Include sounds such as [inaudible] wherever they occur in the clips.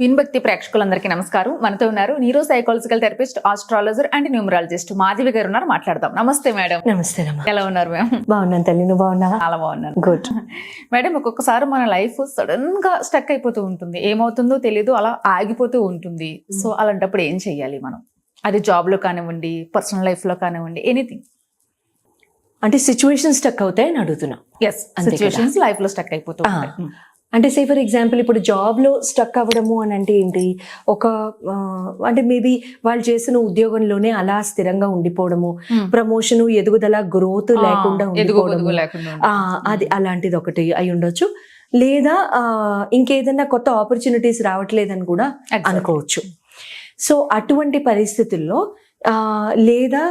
విన్భక్తి ప్రేక్షకులందరికీ నమస్కారం. మనతో ఉన్నారు neuro psychological therapist astrologer and numerologist Madhavi గారు ఉన్నారు. మాట్లాడదాం. నమస్తే మేడం. నమస్తే ఎలా ఉన్నారు మేము బాగున్నాను తల్లి. నువ్వు బాగున్నావా? చాలా బాగున్నాను. గుడ్ మేడం ఒక్కొక్కసారి మన లైఫ్ సడన్గా స్టక్ అయిపోతూ ఉంటుంది. ఏమవుతుందో తెలియదు అలా ఆగిపోతూ ఉంటుంది. సో అలాంటప్పుడు ఏం చెయ్యాలి మనం? అది జాబ్లో కానివ్వండి పర్సనల్ లైఫ్లో కానివ్వండి ఎనీథింగ్ అంటే సిచ్యువేషన్ స్టక్ అవుతాయి అని అడుగుతున్నా ఎస్. సిచ్యువేషన్స్ లైఫ్లో స్టక్ అయిపోతూ ఆ. ఉంటాయి. ఉమ్. అంటే సే ఫర్ ఎగ్జాంపుల్ ఇప్పుడు జాబ్లో స్టక్ అవ్వడము అని అంటే ఏంటి ఒక అంటే మేబీ వాళ్ళు చేసిన ఉద్యోగంలోనే అలా స్థిరంగా ఉండిపోవడము. ప్రమోషన్ ఎదుగుదల గ్రోత్ లేకుండా ఉండిపోవడము. అది అలాంటిది ఒకటి అయి ఉండొచ్చు లేదా ఇంకేదైనా కొత్త ఆపర్చునిటీస్ రావట్లేదని కూడా. అనుకోవచ్చు సో అటువంటి పరిస్థితుల్లో లేదా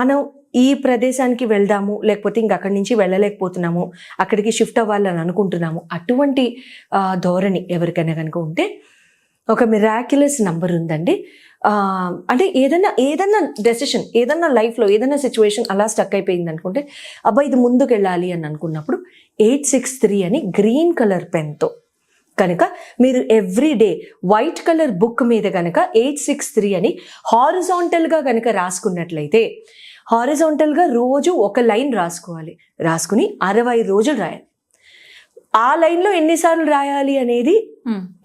మనం ఈ ప్రదేశానికి వెళ్దాము లేకపోతే ఇంక అక్కడి నుంచి వెళ్ళలేకపోతున్నాము అక్కడికి షిఫ్ట్ అవ్వాలని అనుకుంటున్నాము అటువంటి ధోరణి ఎవరికైనా కనుక ఉంటే ఒక మిరాక్యులస్ నంబర్ ఉందండి. అంటే ఏదైనా ఏదైనా డెసిషన్ ఏదైనా లైఫ్లో ఏదైనా సిచ్యువేషన్ అలా స్టక్ అయిపోయింది అనుకుంటే అబ్బా ఇది ముందుకు వెళ్ళాలి అని అనుకున్నప్పుడు ఎయిట్ సిక్స్ త్రీ అని గ్రీన్ కలర్ పెన్తో కనుక మీరు every day white colour book మీద కనుక ఎయిట్ సిక్స్ త్రీ అని హారిజాంటల్గా కనుక రాసుకున్నట్లయితే హారిజాంటల్గా రోజు ఒక లైన్ రాసుకోవాలి. రాసుకుని అరవై రోజులు రాయాలి. ఆ లైన్లో ఎన్నిసార్లు రాయాలి అనేది.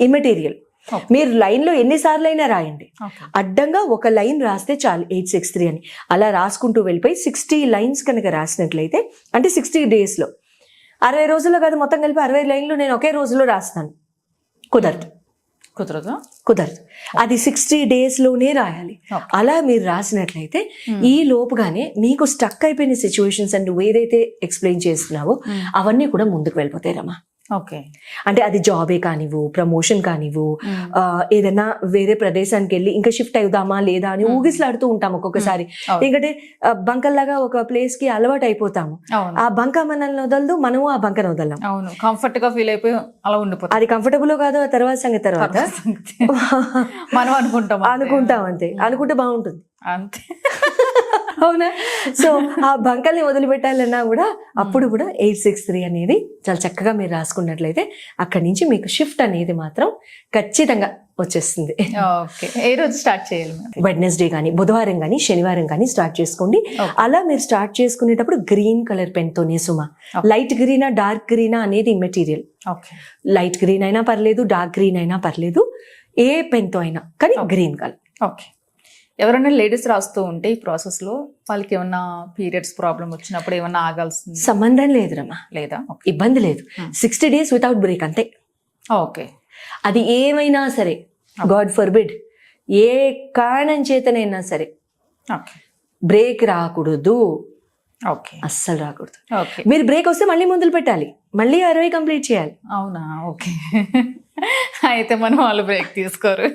Immaterial Okay. మీరు లైన్లో ఎన్నిసార్లు అయినా రాయండి. అడ్డంగా ఒక లైన్ రాస్తే చాలు ఎయిట్ సిక్స్ త్రీ అని. అలా రాసుకుంటూ వెళ్ళిపోయి సిక్స్టీ లైన్స్ కనుక రాసినట్లయితే అంటే సిక్స్టీ డేస్లో అరవై రోజుల్లో కాదు మొత్తం కలిపి అరవై లైన్లు నేను ఒకే రోజులో రాస్తాను. కుదరదు కుదరదు కుదరదు అది సిక్స్టీ డేస్లోనే రాయాలి Okay. అలా మీరు రాసినట్లయితే. ఈ లోపుగానే మీకు స్టక్ అయిపోయిన సిచ్యువేషన్స్ అండ్ ఏదైతే ఎక్స్ప్లెయిన్ చేస్తున్నావో. అవన్నీ కూడా ముందుకు వెళ్ళిపోతాయి రమ్మా ఓకే. అంటే అది జాబే కానివ్వు ప్రమోషన్ కానివ్వు ఏదైనా వేరే ప్రదేశానికి వెళ్ళి ఇంకా షిఫ్ట్ అవుదామా లేదా అని. ఊగిసలాడుతూ ఉంటాం ఒక్కొక్కసారి. ఎందుకంటే బంకల్లాగా ఒక ప్లేస్కి అలవాటు అయిపోతాము ఆ బంక మనల్ని వదలదు మనము ఆ బంకను వదలం అవును. కంఫర్ట్గా ఫీల్ అయిపోయి అలా ఉండిపోతాం. అది కంఫర్టబుల్ కాదు ఆ తర్వాత సంగతి తర్వాత. మనం అనుకుంటాం. అనుకుంటాం అంతే. అనుకుంటే బాగుంటుంది. అంతే. అవునా? సో ఆ బంకల్ని వదిలిపెట్టాలన్నా కూడా అప్పుడు కూడా ఎయిట్ సిక్స్ త్రీ అనేది చాలా చక్కగా మీరు రాసుకున్నట్లయితే అక్కడి నుంచి మీకు షిఫ్ట్ అనేది మాత్రం ఖచ్చితంగా వచ్చేస్తుంది. ఓకే. ఏ రోజు స్టార్ట్ చేయాలి? వెడ్నెస్డే కానీ బుధవారం కానీ శనివారం కానీ స్టార్ట్ చేసుకోండి. అలా మీరు స్టార్ట్ చేసుకునేటప్పుడు గ్రీన్ కలర్ పెన్తోనే సుమా. లైట్ గ్రీనా డార్క్ గ్రీనా అనేది మెటీరియల్. లైట్ గ్రీన్ అయినా పర్లేదు డార్క్ గ్రీన్ అయినా పర్లేదు. ఏ పెన్తో అయినా కానీ. Green colour. ఓకే. ఎవరైనా లేడీస్ రాస్తూ ఉంటే ఈ ప్రాసెస్లో వాళ్ళకి ఏమన్నా పీరియడ్స్ ప్రాబ్లం వచ్చినప్పుడు ఏమన్నా ఆగాల్సింది? సంబంధం లేదు రమ్మా లేదా? ఇబ్బంది లేదు. సిక్స్టీ డేస్ వితౌట్ బ్రేక్ అంతే. ఓకే అది ఏమైనా సరే గాడ్ ఫర్బిడ్ ఏ కారణం చేతనైనా సరే ఓకే బ్రేక్ రాకూడదు. ఓకే అస్సలు రాకూడదు. ఓకే మీరు బ్రేక్ వస్తే మళ్ళీ మొదలు పెట్టాలి. మళ్ళీ అరవై కంప్లీట్ చేయాలి. అవునా? ఓకే [laughs] అయితే మనం వాళ్ళు బ్రేక్ తీసుకోరు.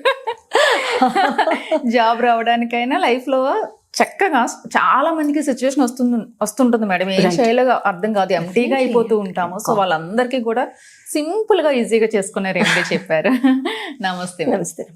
జాబ్ రావడానికైనా లైఫ్లో చక్కగా చాలా మందికి సిచ్యువేషన్ వస్తుంది వస్తుంటుంది మేడం. ఏం. చేయాలో అర్థం కాదు. ఎంటీగా అయిపోతూ ఉంటాము. సో వాళ్ళందరికీ కూడా సింపుల్గా ఈజీగా చేసుకునే రెమెడీ చెప్పారు. [laughs] నమస్తే నమస్తే.